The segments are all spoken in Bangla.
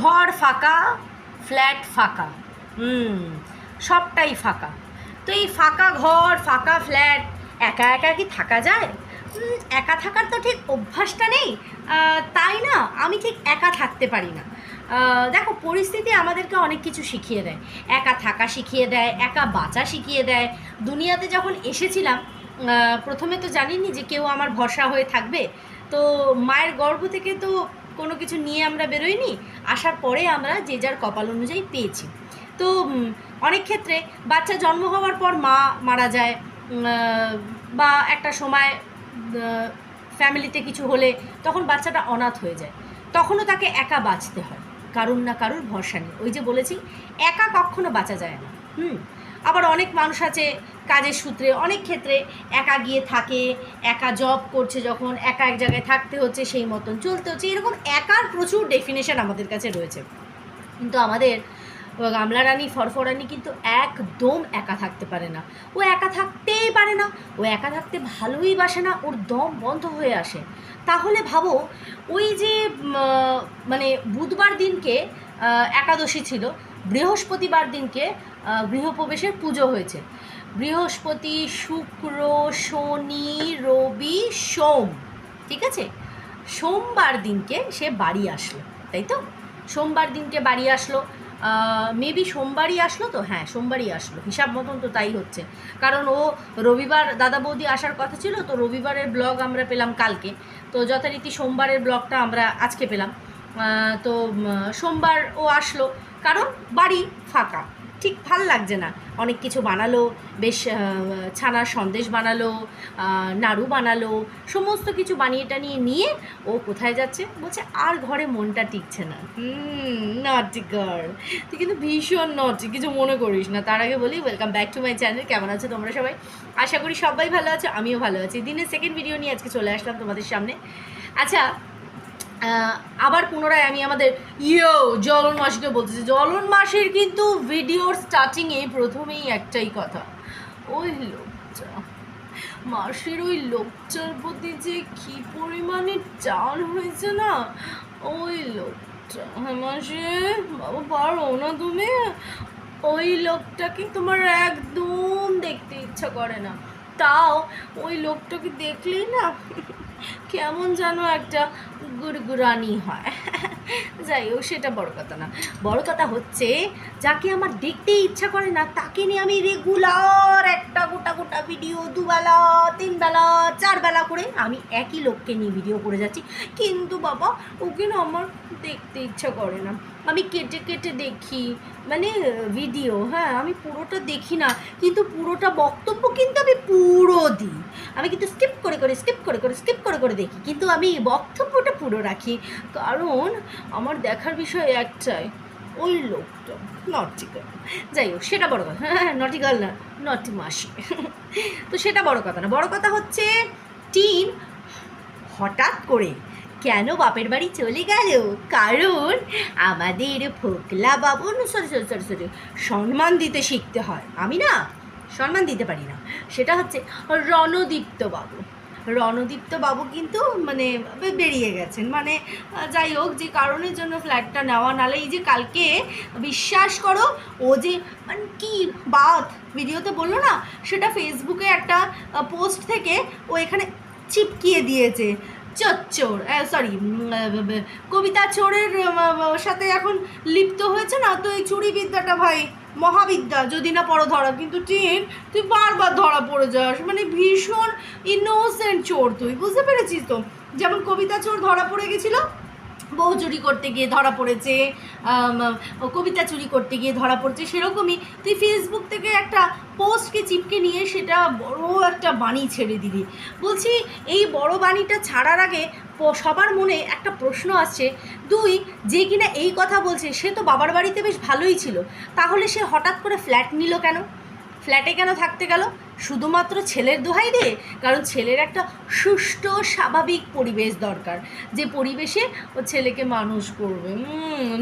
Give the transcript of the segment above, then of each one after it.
ঘর ফাঁকা, ফ্ল্যাট ফাঁকা। হুম, সবটাই ফাঁকা। তো এই ফাঁকা ঘর, ফাঁকা ফ্ল্যাট, একা একা কি থাকা যায়? একা থাকার তো ঠিক অভ্যাসটা নেই। তাই না? আমি ঠিক একা থাকতে পারি না। দেখো, পরিস্থিতি আমাদেরকে অনেক কিছু শিখিয়ে দেয়। একা থাকা শিখিয়ে দেয়, একা বাঁচা শিখিয়ে দেয়। দুনিয়াতে যখন এসেছিলাম প্রথমে তো জানিনি যে কেউ আমার ভরসা হয়ে থাকবে। তো মায়ের গর্ভ থেকে তো কোনো কিছু নিয়ে আমরা বেরোইনি, আসার পরে আমরা যে যার কপাল অনুযায়ী পেয়েছি। তো অনেক ক্ষেত্রে বাচ্চা জন্ম হওয়ার পর মা মারা যায় বা একটা সময় ফ্যামিলিতে কিছু হলে তখন বাচ্চাটা অনাথ হয়ে যায়। তখনও তাকে একা বাঁচতে হয়, কারুর না কারুর ভরসা নেই। ওই যে বলেছি, একা কখনো বাঁচা যায় না। হুম? আবার অনেক মানুষ আছে কাজের সূত্রে অনেক ক্ষেত্রে একা গিয়ে থাকে, একা জব করছে যখন, একা এক জায়গায় থাকতে হচ্ছে সেই মতন চলতে হচ্ছে। এরকম একার প্রচুর ডেফিনেশন আমাদের কাছে রয়েছে। কিন্তু আমাদের, গামলা রানী ফরফরানি কিন্তু একদম একা থাকতে পারে না। ও একা থাকতেই পারে না, ও একা থাকতে ভালোই বাসে না, ওর দম বন্ধ হয়ে আসে। তাহলে ভাবো, ওই যে মানে বুধবার দিনকে একাদশী ছিল বৃহস্পতিবার দিনকে গৃহপ্রবেশের পুজো হয়েছে। বৃহস্পতি, শুক্র, শনি, রবি, সোম, ঠিক আছে? সোমবার দিনকে সে বাড়ি আসলো, তাই তো? সোমবার দিনকে বাড়ি আসলো মেবি সোমবারই আসলো তো? হ্যাঁ সোমবারই আসলো, হিসাব মতন তো তাই হচ্ছে। কারণ ও রবিবার, দাদা বৌদি আসার কথা ছিল, তো রবিবারের ব্লগ আমরা পেলাম কালকে। তো যথারীতি সোমবারের ব্লগটা আমরা আজকে পেলাম। তো সোমবার ও আসলো কারণ বাড়ি ফাঁকা। ঠিক ভালো লাগছে না। অনেক কিছু বানালো, বেশ ছানার সন্দেশ বানালো নাড়ু বানালো, সমস্ত কিছু বানিয়ে টানিয়ে নিয়ে ও কোথায় যাচ্ছে? বলছে, আর ঘরে মনটা টিকছে না। নটি গার্ল তুই কিন্তু ভীষণ নটি কিছু মনে করিস না। তার আগে বলি welcome back to my channel কেমন আছো তোমরা সবাই? আশা করি সবাই ভালো আছো, আমিও ভালো আছি। দিনের সেকেন্ড ভিডিও নিয়ে আজকে চলে আসলাম তোমাদের সামনে। আচ্ছা আবার পুনরায় আমি আমাদের ইয়ো জলন মাসিকে বলতেছি। জলন মাসির কিন্তু ভিডিওর স্টার্টিংয়ে প্রথমেই একটাই কথা। ওই লোকটা, মাসির ওই লোকটার প্রতি যে কি পরিমাণে টান হয়েছে না, ওই লোকটা হ্যাঁ মাসি, বাবা পারো না তুমি। ওই লোকটাকে তোমার একদম দেখতে ইচ্ছা করে না। তাও ওই লোকটাকে দেখলেই না, কেমন যেন একটা গুড়গুড়ানি হয়। যাই হোক, সেটা বড় কথা না। বড় কথা হচ্ছে, যাকে আমার দেখতে ইচ্ছা করে না, তাকে নিয়ে আমি রেগুলার একটা গোটা গোটা ভিডিও দুবেলা, তিনবেলা, চারবেলা করে আমি একই লোককে নিয়ে ভিডিও করে যাচ্ছি। কিন্তু বাবা, ওকে না আমার দেখতে ইচ্ছা করে না। আমি কেটে কেটে দেখি মানে ভিডিও হ্যাঁ আমি পুরোটা দেখি না। কিন্তু পুরোটা বক্তব্য কিন্তু আমি পুরো দিই। আমি কিন্তু স্কিপ করে করে স্কিপ করে করে স্কিপ করে করে দেখি। কিন্তু আমি বক্তব্যটা পুরো রাখি। কারণ আমার দেখার বিষয় একটাই, ওই লোকটা নটিকাল যাই হোক, সেটা বড় কথা। হ্যাঁ নটিকাল না নটি মাসি। তো সেটা বড় কথা না। বড় কথা হচ্ছে, টিন হঠাৎ করে কেন বাপের বাড়ি চলে গেল? কারণ আমাদের ফোকলা বাবু সরি সরি সরি সরি সম্মান দিতে শিখতে হয়। আমি না সম্মান দিতে পারি না। সেটা হচ্ছে রণদীপ্ত বাবু। রণদীপ্ত বাবু কিন্তু মানে বেরিয়ে গেছেন। মানে যাই হোক, যে কারণের জন্য ফ্ল্যাটটা নেওয়া, নালে এই যে কালকে বিশ্বাস করো, ও যে মানে কি বাদ ভিডিওতে বলল না, সেটা ফেসবুকে একটা পোস্ট থেকে ও এখানে চিপকিয়ে দিয়েছে। চোর সরি কবিতা চোরের সাথে এখন লিপ্ত হয়েছে না? তো এই চুরি বিদ্যাটা ভাই মহাবিদ্যা, যদি না পড়ো ধরা, কিন্তু টিন, তুই বারবার ধরা পড়ে যাস। মানে ভীষণ ইনোসেন্ট চোর তুই, বুঝতে পেরেছিস তো? যেমন কবিতা চোর ধরা পড়ে গেছিল বউ চুরি করতে গিয়ে ধরা পড়েছে কবিতা চুরি করতে গিয়ে ধরা পড়েছে, সেরকমই। তুই ফেসবুক থেকে একটা পোস্টকে চিপকে নিয়ে সেটা বড় একটা বাণী ছেড়ে দিলি বলছি, এই বড় বাণীটা ছাড়ার আগে সবার মনে একটা প্রশ্ন আসছে। দুই, যে কিনা এই কথা বলছে, সে তো বাবার বাড়িতে বেশ ভালোই ছিল। তাহলে সে হঠাৎ করে ফ্ল্যাট নিল কেন? ফ্ল্যাটে কেন থাকতে গেল? শুধুমাত্র ছেলের দোহাই দিয়ে? কারণ ছেলের একটা সুষ্ঠু, স্বাভাবিক পরিবেশ দরকার। যে পরিবেশে ও ছেলেকে মানুষ করবে।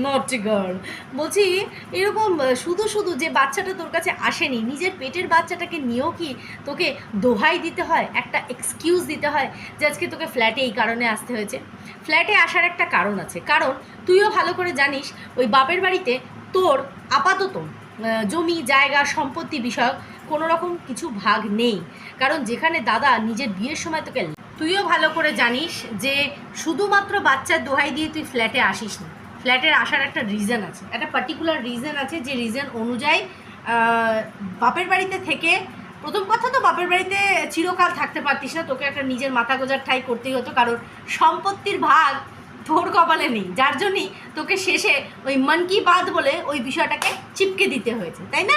নট গার্ল বলছি, এরকম শুধু শুধু যে বাচ্চাটা তোর কাছে আসেনি, নিজের পেটের বাচ্চাটাকে নিয়েও কি তোকে দোহাই দিতে হয়? একটা এক্সকিউজ দিতে হয় যে আজকে তোকে ফ্ল্যাটে এই কারণে আসতে হয়েছে। ফ্ল্যাটে আসার একটা কারণ আছে। কারণ, তুইও ভালো করে জানিস, ওই বাপের বাড়িতে তোর আপাতত জমি, জায়গা, সম্পত্তি বিষয়ক কোনো রকম কিছু ভাগ নেই। কারণ যেখানে দাদা নিজের বিয়ের সময় তোকে তুইও ভালো করে জানিস যে শুধুমাত্র বাচ্চার দোহাই দিয়ে তুই ফ্ল্যাটে আসিস না। ফ্ল্যাটের আসার একটা রিজন আছে। একটা পার্টিকুলার রিজন আছে যে রিজন অনুযায়ী বাপের বাড়িতে থেকে প্রথম কথা তো বাপের বাড়িতে চিরকাল থাকতে পারতিস না। তোকে একটা নিজের মাথা গোজার ঠাই করতেই হতো। কারণ সম্পত্তির ভাগ তোর কপালে নেই। যার জন্যই তোকে শেষে ওই মন কি বাত বলে ওই বিষয়টাকে চিপকে দিতে হয়েছে তাই না?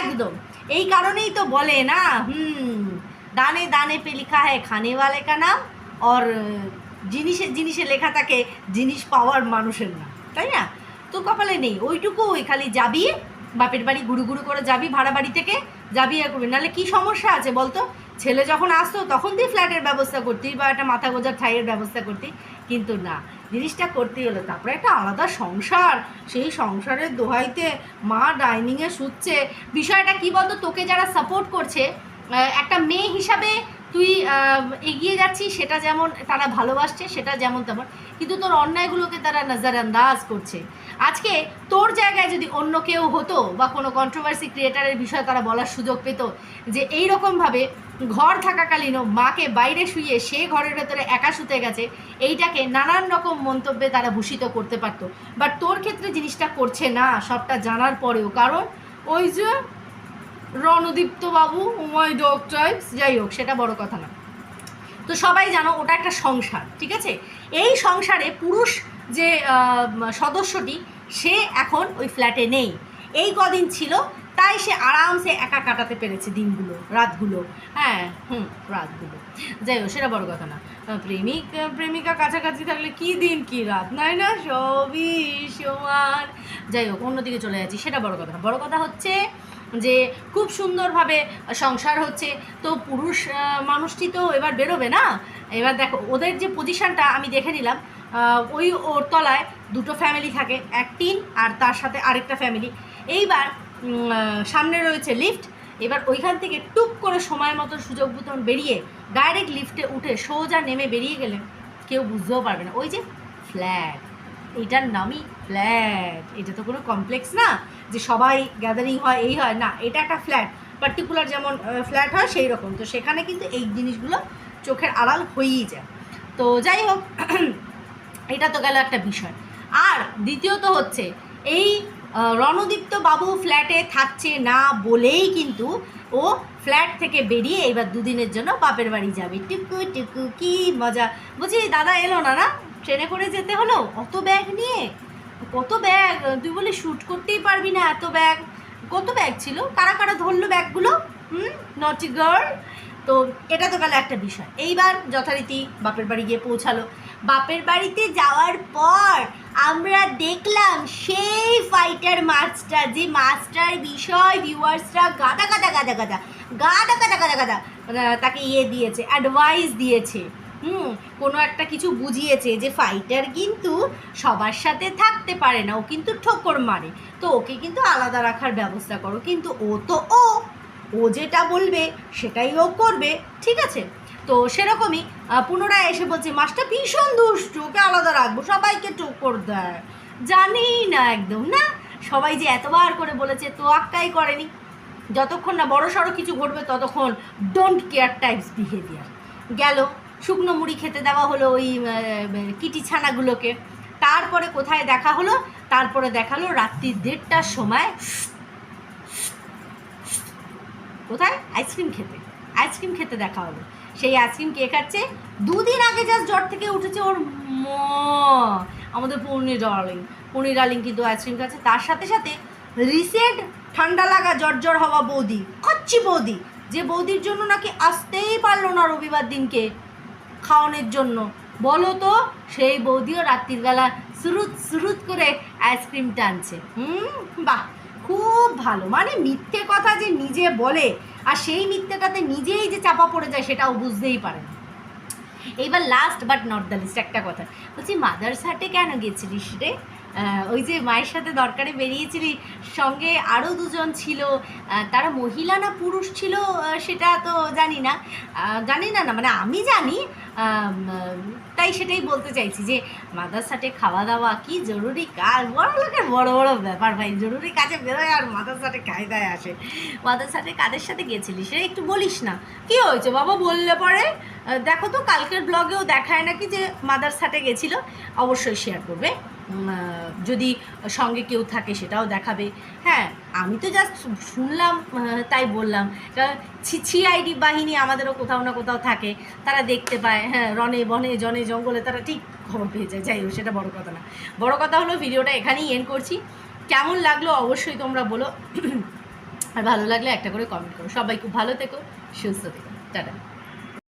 একদম। এই কারণেই তো বলে না হুম দানে দানে পে লিখা হয় খানে ওয়ালে কা নাম আর আহ, জিনিসে জিনিসে লেখা থাকে জিনিস পাওয়ার মানুষের না তাই না? তো কপালে নেই। ওইটুকু ওই খালি যাবি বাপের বাড়ি গুরু গুরু করে যাবি ভাড়া বাড়ি থেকে যাবি আর করবি। নাহলে কী সমস্যা আছে বলতো? ছেলে যখন আসতো তখন তুই ফ্ল্যাটের ব্যবস্থা করতি বা একটা মাথা গোজার ঠাইয়ের ব্যবস্থা করতি। কিন্তু না। জিনিসটা করতেই হলো। তারপরে একটা আলাদা সংসার। সেই সংসারের দোহাইতে মা ডাইনিংয়ে শুচ্ছে। বিষয়টা কী বলতো? তোকে যারা সাপোর্ট করছে একটা মেয়ে হিসাবে তুই এগিয়ে যাচ্ছিস, সেটা যেমন তারা ভালোবাসছে, সেটা যেমন তেমন। কিন্তু তোর অন্যায়গুলোকে তারা নজরআন্দাজ করছে। আজকে তোর জায়গায় যদি অন্য কেউ হতো বা কোনো কন্ট্রোভার্সি ক্রিয়েটারের বিষয়ে তারা বলার সুযোগ পেত যে এই রকমভাবে ঘর থাকাকালীনও মাকে বাইরে শুয়ে সে ঘরের ভেতরে একা শুতে গেছে, এইটাকে নানান রকম মন্তব্যে তারা ভূষিত করতে পারতো। বাট তোর ক্ষেত্রে জিনিসটা করছে না, সবটা জানার পরেও। কারণ ওই যে রণদীপ্ত বাবু, উমাই ডগ টাইপস যাই হোক, সেটা বড় কথা না। তো সবাই জানো ওটা একটা সংসার, ঠিক আছে? এই সংসারে পুরুষ যে সদস্যটি, সে এখন ওই ফ্ল্যাটে নেই। এই কদিন ছিল, তাই সে আরামসে একা কাটাতে পেরেছে দিনগুলো, রাতগুলো। হ্যাঁ হুম, রাতগুলো। যাই হোক, সেটা বড় কথা না। প্রেমিক প্রেমিকা কাছাকাছি থাকলে কি দিন, কি রাত? নাই না? সবই সমান। যাই হোক, অন্যদিকে চলে যাচ্ছি, সেটা বড় কথা না। বড় কথা হচ্ছে যে, খুব সুন্দরভাবে সংসার হচ্ছে, তো পুরুষ মানুষটি তো এবার বেরোবে না। এবার দেখো, ওদের যে পজিশনটা আমি দেখে নিলাম ওই ওর তলায় দুটো ফ্যামিলি থাকে, এক টিন আর তার সাথে আরেকটা ফ্যামিলি এইবার সামনে রয়েছে লিফট এবার ওইখান থেকে টুক করে সময় মতো সুযোগ মতন বেরিয়ে ডাইরেক্ট লিফটে উঠে সোজা নেমে বেরিয়ে গেলে কেউ বুঝতেও পারবে না। ওই যে ফ্ল্যাট এটার নামই ফ্ল্যাট এটা তো কোনো কমপ্লেক্স না যে সবাই গ্যাদারিং হয়, এই হয়। না, এটা একটা ফ্ল্যাট পার্টিকুলার যেমন ফ্ল্যাট হয়, সেই রকম। তো সেখানে কিন্তু এই জিনিসগুলো চোখের আড়াল হয়েই যায়। তো যাই হোক এটা তো গেল একটা বিষয়। আর দ্বিতীয়ত হচ্ছে, এই রণদীপ্ত বাবু ফ্ল্যাটে থাকছে না বলেই কিন্তু ও ফ্ল্যাট থেকে বেরিয়ে এবার দুদিনের জন্য বাপের বাড়ি যাবে। টুকু টুকু, কি মজা। বলছি দাদা এলো না না? ট্রেনে করে যেতে হলো? অত ব্যাগ নিয়ে? কত ব্যাগ? তুই বলে শ্যুট করতেই পারবি না এত ব্যাগ। কত ব্যাগ ছিল? কারা কারা ধরলো ব্যাগগুলো? হুম? নটি গার্ল তো এটা তো গেল একটা বিষয়। এইবার যথারীতি বাপের বাড়ি গিয়ে পৌঁছালো। বাপের বাড়িতে যাওয়ার পর আমরা দেখলাম সেই ফাইটার মাছটা যে মাছটার বিষয় ভিউয়ার্সরা গাদা গাদা গাদা গাদা গাদা গাদা গাদা গাদা তাকে ইয়ে দিয়েছে অ্যাডভাইস দিয়েছে। হুম, কোনো একটা কিছু বুঝিয়েছে যে ফাইটার কিন্তু সবার সাথে থাকতে পারে না, ও কিন্তু ঠোকর মারে। তো ওকে কিন্তু আলাদা রাখার ব্যবস্থা করো, কিন্তু ও তো ও ও যেটা বলবে সেটাই ও করবে, ঠিক আছে? তো সেরকমই পুনরায় এসে বলছে, মাছটা ভীষণ দুষ্টু, ওকে আলাদা রাখব, সবাইকে টোকর দেয়। জানি না একদম, না? সবাই যে এতবার করে বলেছে, তো আক্কাই করেনি। যতক্ষণ না বড় সড়ো কিছু ঘটবে, ততক্ষণ ডোন্ট কেয়ার টাইপস বিহেভিয়ার গেল, শুকনো মুড়ি খেতে দেওয়া হলো ওই কিটি ছানাগুলোকে তারপরে কোথায় দেখা হলো? তারপরে দেখাল রাত্রি দেড়টার সময়। কোথায়? আইসক্রিম খেতে। আইসক্রিম খেতে দেখা হলো। সেই আইসক্রিম কে খাচ্ছে? দুদিন আগে জাস্ট জ্বর থেকে উঠেছে ওর ম। আমাদের পূর্ণি ডার্লিং পূর্ণি ডার্লিং কিন্তু আইসক্রিম খাচ্ছে। তার সাথে সাথে রিসেন্ট ঠান্ডা লাগা জ্বর জ্বর হওয়া বৌদি, কচ্ছি বৌদি, যে বৌদির জন্য নাকি আসতেই পারল না রবিবার দিনকে খাওয়ানোর জন্য। বলো তো, সেই বৌদিও রাত্রির বেলা সুরুত সুরুত করে আইসক্রিম টানছে হুম, বাহ, খুব ভালো। মানে মিথ্যে কথা যে নিজে বলে আর সেই মিথ্যেটাতে নিজেই যে চাপা পড়ে যায় সেটাও বুঝতেই পারে না। এইবার last but not the least একটা কথা। বলছি মাদার্স হাটে কেন গেছিলিস রে? ওই যে মায়ের সাথে দরকারে বেরিয়েছিলি, সঙ্গে আরও দুজন ছিল তারা মহিলা না পুরুষ ছিল সেটা তো জানি না। জানি না না মানে আমি জানি তাই সেটাই বলতে চাইছি যে মাদ্রাসাটে খাওয়া দাওয়া কি জরুরি কাজ? বড় লোকের বড় বড় ব্যাপার ভাই, জরুরি কাজে বেরোয় আর মাদ্রাসাটে খাই দায় আসে। মাদ্রাসাটে কাদের সাথে গেছিলিস সেটা একটু বলিস না। কি হয়েছে বাবা, বললে পরে? দেখো তো, কালকের ব্লগেও দেখায় নাকি যে মাদারসাটে গেছিল? অবশ্যই শেয়ার করবে। যদি সঙ্গে কেউ থাকে সেটাও দেখাবে। হ্যাঁ আমি তো জাস্ট শুনলাম তাই বললাম। সিআইডি বাহিনী আমাদেরও কোথাও না কোথাও থাকে। তারা দেখতে পায় হ্যাঁ রনে বনে, জনে জঙ্গলে তারা ঠিক খবর পেয়ে যায়। যাই হোক, সেটা বড় কথা না। বড় কথা হলো ভিডিওটা এখানেই এন্ড করছি। কেমন লাগল অবশ্যই তোমরা বলো। আর ভালো লাগলে একটা করে কমেন্ট করো। সবাই খুব ভালো থেকো, সুস্থ থেকো। টাটা।